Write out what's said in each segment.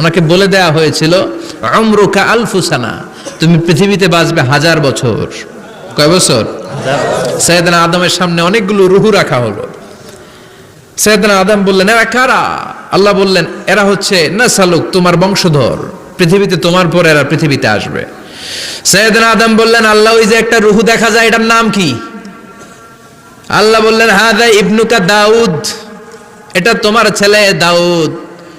ওনাকে বলে দেয়া হয়েছিল আলফুসানা তুমি পৃথিবীতে বাঁচবে হাজার বছর। কয় বছর? সৈয়দনা আদমের সামনে অনেকগুলো রুহু রাখা হলো। সৈয়দনা আদম বললেন, এরা কারা? আল্লাহ বললেন, এরা হচ্ছে না সালুক তোমার বংশধর। পৃথিবীতে তোমার পর এরা পৃথিবীতে আসবে। সৈয়দনা আদম বললেন, আল্লাহ, ওই যে একটা রুহু দেখা যায়, এটার নাম কি? আল্লাহ বললেন হাদা ইবনুকা দাউদ। এটা তোমার ছেলে দাউদ।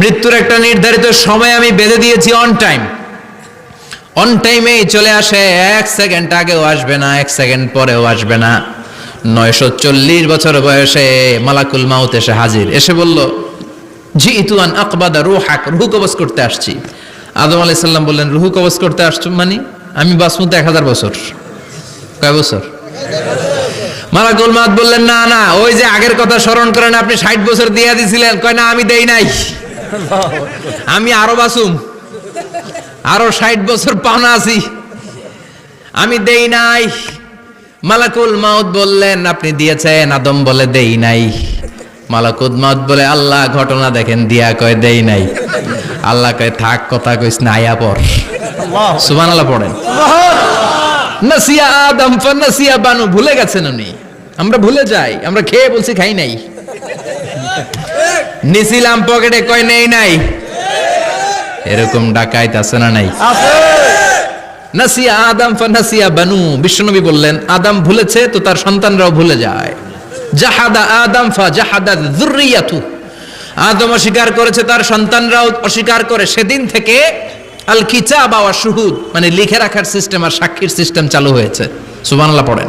মৃত্যুর একটা নির্ধারিত সময় আমি বেঁধে দিয়েছি অন টাইম অন টাইমেই চলে আসে, এক সেকেন্ড আগেও আসবে না, এক সেকেন্ড পরেও আসবে না। নয়শো চল্লিশ বছর বয়সে মালাকুল মাউত এসে হাজির। এসে বলল জি ইতুয়ান আকবাদা রুহাক, রুহু কবজ করতে আসছি। আদম আলাইহিস সাল্লাম বললেন, রুহু কবজ করতে আসছো মানে? আমি বাসমুত এক হাজার বছর। কয় বছর? মালাকুল মাউত বললেন না না ওই যে আগের কথা স্মরণ করেন আপনি ষাট বছর দিয়ে দিছিলেন। কয় না আমি দেই নাই। আমি আরও বাসুম আরও ষাট বছর পাওনা আছি। আমি দেই নাই। মালাকুল মাউত বললেন আপনি দিয়েছেন আদম বলে দেই নাই। মালাকুল মাউত বলে আল্লাহ ঘটনা দেখেন দিয়া কয় দেই নাই। আল্লাহ কয় থাক কথা কইস না আয়া পর সুবান আল্লাহ। পড়েন নাসিয়া আদম নাসিয়া বানু ভুলে গেছেন উনি। আমরা ভুলে যাই আমরা খেয়ে বলছি খাই নাই। নিছিলাম পকেটে কয় নেই নাই। এরকম ডাকাইত আছে না নাই? নাসিয়া আদম ফানাসিয়া বানু বিশ্বনবী বললেন আদম ভুলেছে তো তার সন্তানরাও ভুলে যায়। জাহাদা আদম ফা জাহাদা যুররিয়াতু। আদম অস্বীকার করেছে তার সন্তানরাও অস্বীকার করে। সেদিন থেকে আল কিতাব ওয়া শুহুদ মানে লিখে রাখার সিস্টেম আর সাক্ষীর সিস্টেম চালু হয়েছে। সুবহানাল্লাহ পড়েন।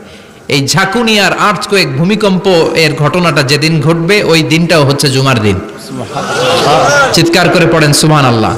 এই ঝাঁকুনিয়ার আর্থ কয়েক ভূমিকম্প এর ঘটনাটা যেদিন ঘটবে ওই দিনটাও হচ্ছে জুমার দিন। চিৎকার করে পড়েন সুমান আল্লাহ